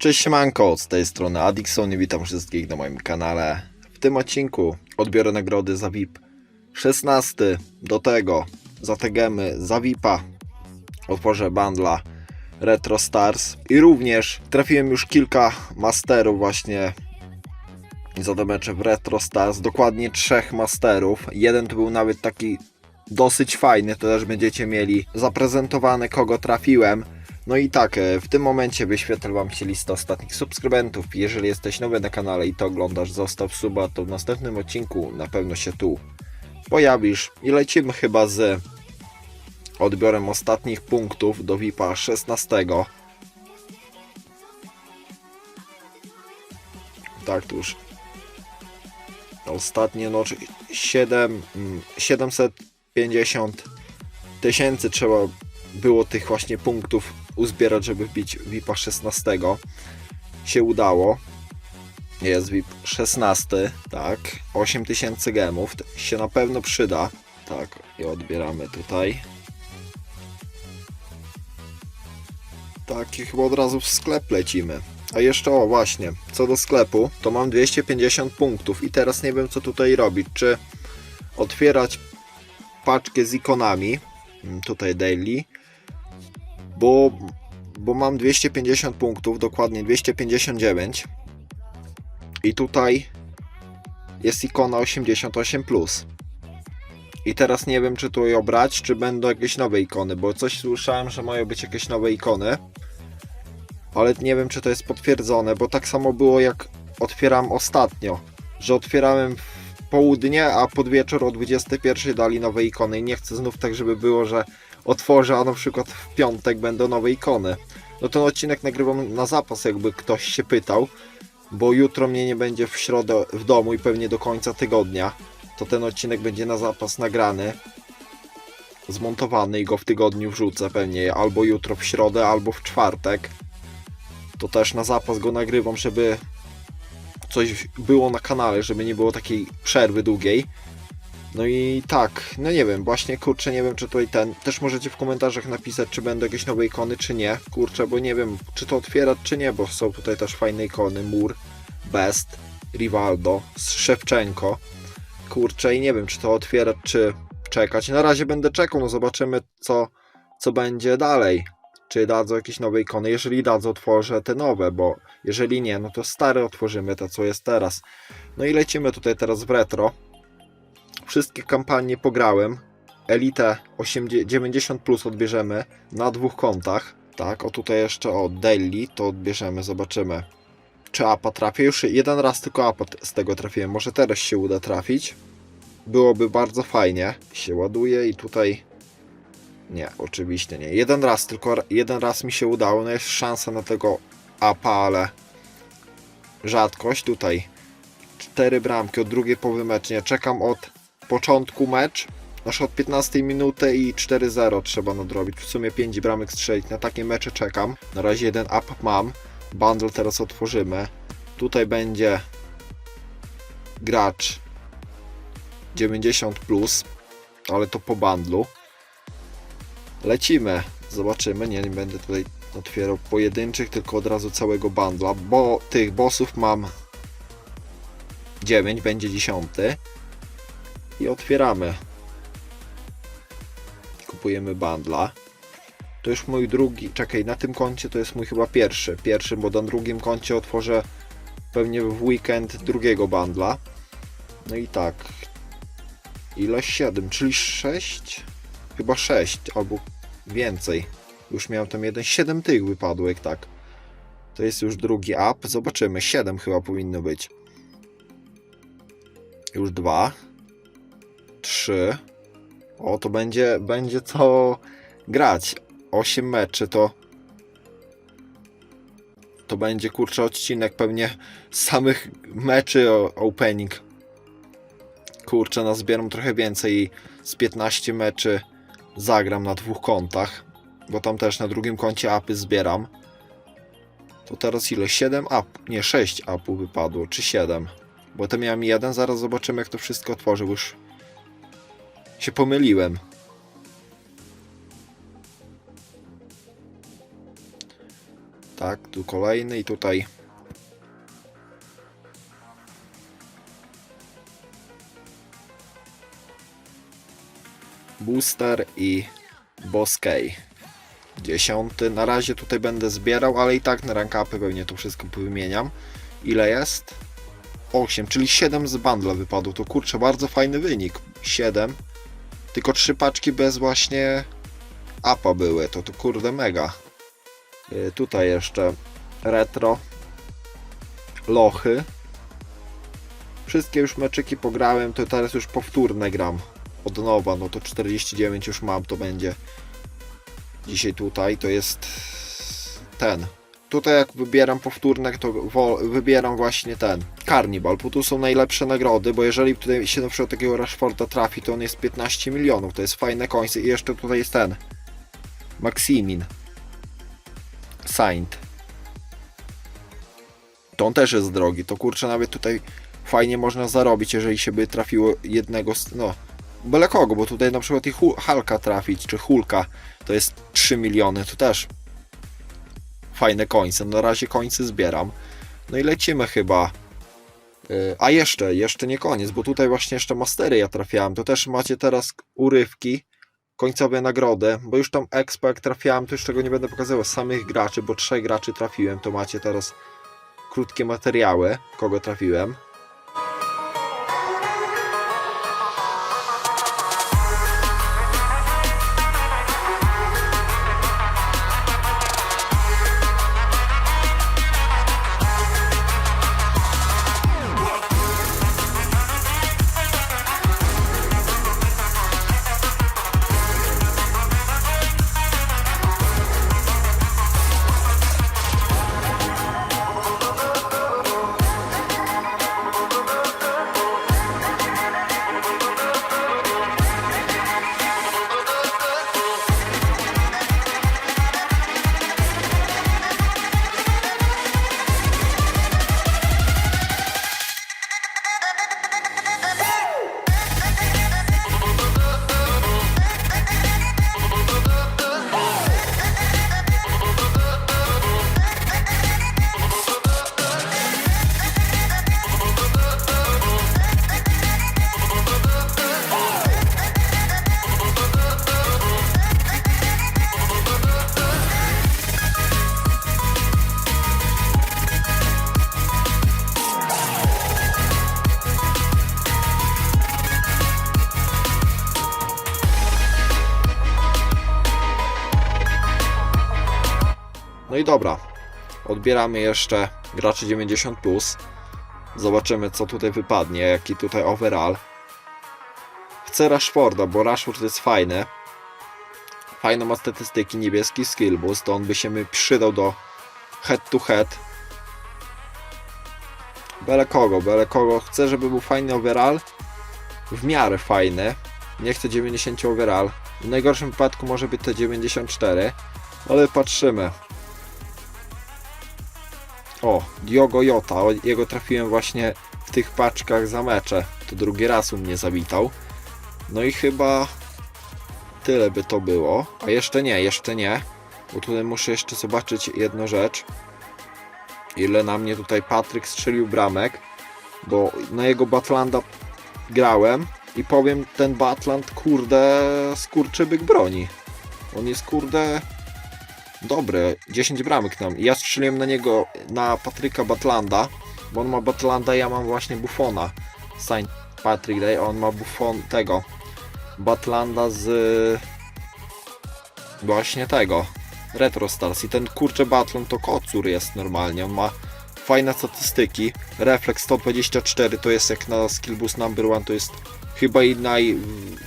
Cześć siemanko, z tej strony Adixon i witam wszystkich na moim kanale. W tym odcinku odbiorę nagrody za VIP 16, do tego za te gemy za VIPa otworzę bundla Retro Stars i również trafiłem już kilka masterów właśnie za te mecze w Retro Stars, dokładnie trzech masterów. Jeden to był nawet taki dosyć fajny, to też będziecie mieli zaprezentowane kogo trafiłem. No i tak, e, w tym momencie wyświetlę Wam się listę ostatnich subskrybentów. Jeżeli jesteś nowy na kanale i to oglądasz, zostaw suba, to w następnym odcinku na pewno się tu pojawisz. I lecimy chyba z odbiorem ostatnich punktów do VIPa 16. Tak, to już ostatnie, no 7, 750 tysięcy trzeba było tych właśnie punktów uzbierać, żeby wbić VIPa 16. Się udało. Jest VIP 16, tak. 8000 gemów. Się na pewno przyda. Tak, i odbieramy tutaj. Tak, i chyba od razu w sklep lecimy. A jeszcze, o właśnie, co do sklepu, to mam 250 punktów i teraz nie wiem co tutaj robić. Czy otwierać paczkę z ikonami, mm, tutaj daily, bo, bo mam 250 punktów, dokładnie 259 i tutaj jest ikona 88+. Plus. I teraz nie wiem, czy tu ją brać, czy będą jakieś nowe ikony, bo coś słyszałem, że mają być jakieś nowe ikony, ale nie wiem, czy to jest potwierdzone, bo tak samo było jak otwieram ostatnio, że otwierałem w południe, a pod wieczór o 21 dali nowe ikony i nie chcę znów tak, żeby było, że otworzę, a na przykład w piątek będą nowe ikony. No ten odcinek nagrywam na zapas, jakby ktoś się pytał, bo jutro mnie nie będzie w środę w domu i pewnie do końca tygodnia. To ten odcinek będzie na zapas nagrany, zmontowany i go w tygodniu wrzucę pewnie albo jutro w środę, albo w czwartek. To też na zapas go nagrywam, żeby coś było na kanale, żeby nie było takiej przerwy długiej. No i tak, no nie wiem, właśnie kurczę, nie wiem czy tutaj ten, też możecie w komentarzach napisać, czy będą jakieś nowe ikony, czy nie, kurczę, bo nie wiem, czy to otwierać, czy nie, bo są tutaj też fajne ikony, Mur, Best, Rivaldo, Szewczenko, kurczę i nie wiem, czy to otwierać, czy czekać, na razie będę czekał, no zobaczymy co, co będzie dalej, czy dadzą jakieś nowe ikony, jeżeli dadzą, otworzę te nowe, bo jeżeli nie, no to stare otworzymy, te co jest teraz, no i lecimy tutaj teraz w retro, wszystkie kampanie pograłem. Elite 80, 90 plus odbierzemy na dwóch kontach. Tak, o tutaj jeszcze o daily to odbierzemy, zobaczymy. Czy apa trafię? Już jeden raz tylko apa z tego trafiłem. Może teraz się uda trafić. Byłoby bardzo fajnie. Się ładuje i tutaj. Nie, oczywiście nie. Jeden raz, tylko jeden raz mi się udało. No jest szansa na tego apa, ale rzadkość tutaj. Cztery bramki od drugiej połowy. Nie czekam od początku mecz, aż od 15 minuty i 4-0 trzeba nadrobić. W sumie 5 bramek strzelić. Na takie mecze czekam. Na razie jeden up mam. Bundle teraz otworzymy. Tutaj będzie gracz 90 plus, ale to po bundlu. Lecimy. Zobaczymy. Nie, nie będę tutaj otwierał pojedynczych, tylko od razu całego bundla, bo tych bossów mam 9, będzie 10 i otwieramy. Kupujemy bandla. To już mój drugi, czekaj, na tym koncie to jest mój chyba pierwszy. Pierwszy, bo na drugim koncie otworzę pewnie w weekend drugiego bandla. No i tak. Ile? 7, czyli 6? Chyba 6 albo więcej. Już miałem tam jeden, 7 tych wypadłek, tak. To jest już drugi up. Zobaczymy, 7 chyba powinno być. Już dwa. 3. O, to będzie, będzie co grać. 8 meczy to. To będzie kurczę odcinek pewnie samych meczy o opening. Kurczę, nazbieram trochę więcej i z 15 meczy zagram na dwóch kontach. Bo tam też na drugim koncie apy zbieram. To teraz ile? 7 up? Nie, 6 upów wypadło, czy 7? Bo to miałem jeden, zaraz zobaczymy jak to wszystko otworzy, już się pomyliłem. Tak, tu kolejny i tutaj. Booster i Boskey. Dziesiąty. Na razie tutaj będę zbierał, ale i tak na rankapy pewnie to wszystko wymieniam. Ile jest? 8, czyli 7 z bundla wypadło. To kurczę, bardzo fajny wynik. 7. Tylko 3 paczki bez właśnie apa były. To to kurde mega. Yy, tutaj jeszcze retro. Lochy. Wszystkie już meczyki pograłem, to teraz już powtórne gram. Od nowa, no to 49 już mam, to będzie dzisiaj tutaj, to jest ten. Tutaj jak wybieram powtórne, to wybieram właśnie ten, Carnival, bo tu są najlepsze nagrody, bo jeżeli tutaj się na przykład takiego Rashforda trafi, to on jest 15 milionów, to jest fajne końce i jeszcze tutaj jest ten, Maximin, Saint. To on też jest drogi, to kurczę nawet tutaj fajnie można zarobić, jeżeli się by trafiło jednego, no, byle kogo, bo tutaj na przykład i Hu- Halka trafić, czy Hulka, to jest 3 miliony, to też fajne końce. Na razie końce zbieram. No i lecimy chyba. Yy, A jeszcze, jeszcze nie koniec, bo tutaj właśnie jeszcze mastery ja trafiałem. To też macie teraz urywki, końcowe nagrody, bo już tam expo jak trafiałem, to już tego nie będę pokazywał samych graczy, bo trzech graczy trafiłem, to macie teraz krótkie materiały, kogo trafiłem. I dobra. Odbieramy jeszcze graczy 90. Zobaczymy co tutaj wypadnie, jaki tutaj overall. Chcę Rashforda, bo Rashford jest fajny. Fajne ma statystyki, niebieski skill boost, to on by się mi przydał do head to head. Byle kogo, byle kogo. Chcę, żeby był fajny overall. W miarę fajny. Nie chcę 90 overall. W najgorszym wypadku może być to 94. Ale patrzymy. O, Diogo Jota, jego trafiłem właśnie w tych paczkach za mecze. To drugi raz u mnie zawitał. No i chyba tyle by to było. A jeszcze nie, jeszcze nie. Bo tutaj muszę jeszcze zobaczyć jedną rzecz. Ile na mnie tutaj Patryk strzelił bramek. Bo na jego Batlanda grałem i powiem, ten Batland, kurde, skurczybyk broni. On jest, kurde, Dobre, 10 bramek nam. I ja strzeliłem na niego, na Patryka Batlanda, bo on ma Batlanda, ja mam właśnie Buffona. Saint Patrick Day, on ma Buffon tego. Batlanda z właśnie tego. Retro Stars. I ten kurczę Batland to kocur jest normalnie. On ma fajne statystyki. Reflex 124 to jest jak na Skill Boost Number One, to jest chyba i naj...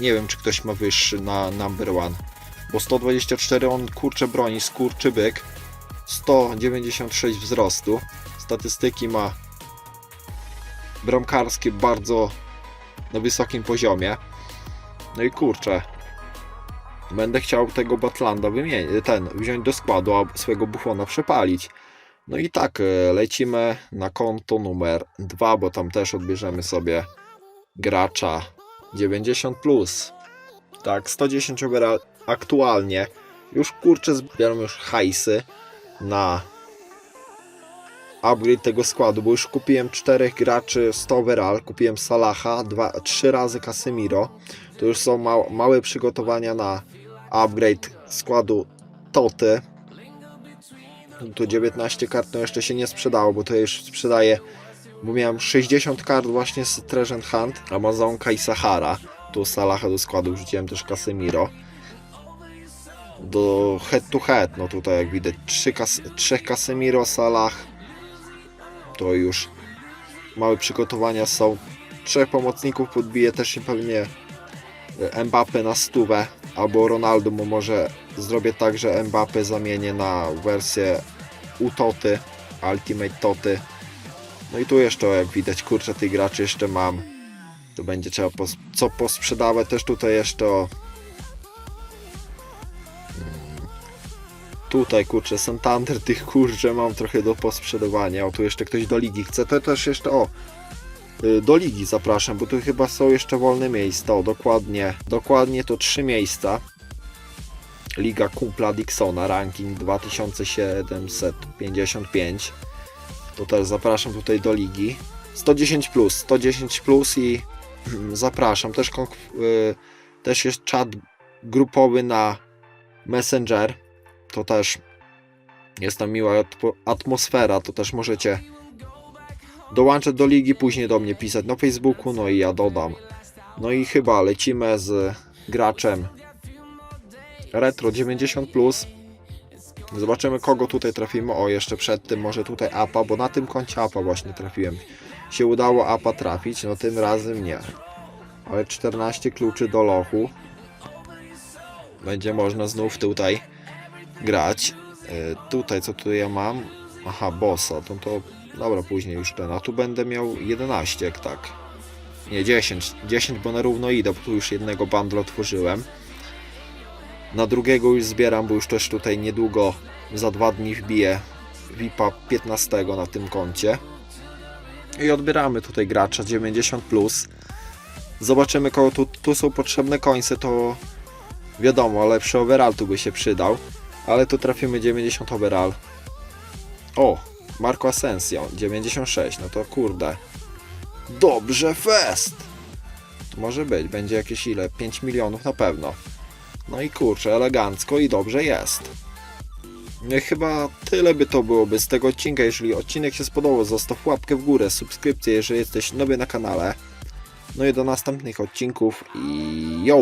nie wiem czy ktoś ma wyższy na Number One bo 124 on kurcze broni, skurczy byk, 196 wzrostu, statystyki ma bramkarskie bardzo na wysokim poziomie, no i kurczę, będę chciał tego Batlanda wymienić, ten, wziąć do składu, a swojego Buffona przepalić. No i tak, e, lecimy na konto numer 2, bo tam też odbierzemy sobie gracza 90+. Plus. Tak, 110 overall aktualnie już kurczę zbieram już hajsy na upgrade tego składu, bo już kupiłem czterech graczy 100 overall, kupiłem Salaha, dwa, trzy razy Casemiro. To już są ma małe przygotowania na upgrade składu Toty. Tu 19 kart no jeszcze się nie sprzedało, bo to już sprzedaję, bo miałem 60 kart właśnie z Treasure Hunt, Amazonka i Sahara. Tu Salaha do składu wrzuciłem też Casemiro. Do head to head, no tutaj jak widać trzy kas trzech Casemiro, Salah. To już małe przygotowania są. Trzech pomocników podbije też pewnie e, Mbappe na stówę albo Ronaldo, bo może zrobię tak, że Mbappe zamienię na wersję Utoty, Ultimate Toty. No i tu jeszcze jak widać, kurczę, tych graczy jeszcze mam. To będzie trzeba pos co posprzedawać też tutaj jeszcze o Tutaj kurczę, Santander tych kurczę mam trochę do posprzedawania. O tu jeszcze ktoś do ligi chce, to też jeszcze o y, do ligi zapraszam, bo tu chyba są jeszcze wolne miejsca. O dokładnie, dokładnie to trzy miejsca. Liga Kumpla Dixona, ranking 2755. To też zapraszam tutaj do ligi. 110 plus, 110 plus i zapraszam. Też, y, też jest czat grupowy na Messenger. To też jest tam miła atmo- atmosfera. To też możecie dołączać do ligi, później do mnie pisać na Facebooku, no i ja dodam. No i chyba lecimy z graczem Retro 90 plus. Zobaczymy kogo tutaj trafimy. O, jeszcze przed tym może tutaj APA, bo na tym koncie APA właśnie trafiłem. Się udało APA trafić, no tym razem nie. Ale 14 kluczy do lochu. Będzie można znów tutaj grać. E, tutaj co tu ja mam? Aha, bossa, to to dobra, później już ten. A tu będę miał 11, jak tak. Nie, 10. 10, bo na równo idę, bo tu już jednego bundle otworzyłem. Na drugiego już zbieram, bo już też tutaj niedługo, za dwa dni wbiję VIPa 15 na tym koncie. I odbieramy tutaj gracza 90+. Plus. Zobaczymy kogo tu, tu są potrzebne końce, to wiadomo, lepszy overall tu by się przydał. Ale tu trafimy 90 overall. O, Marco Asensio 96, no to kurde. Dobrze fest! Może być, będzie jakieś ile? 5 milionów na pewno. No i kurczę, elegancko i dobrze jest. No chyba tyle by to byłoby z tego odcinka. Jeżeli odcinek się spodobał, zostaw łapkę w górę, subskrypcję, jeżeli jesteś nowy na kanale. No i do następnych odcinków i yo!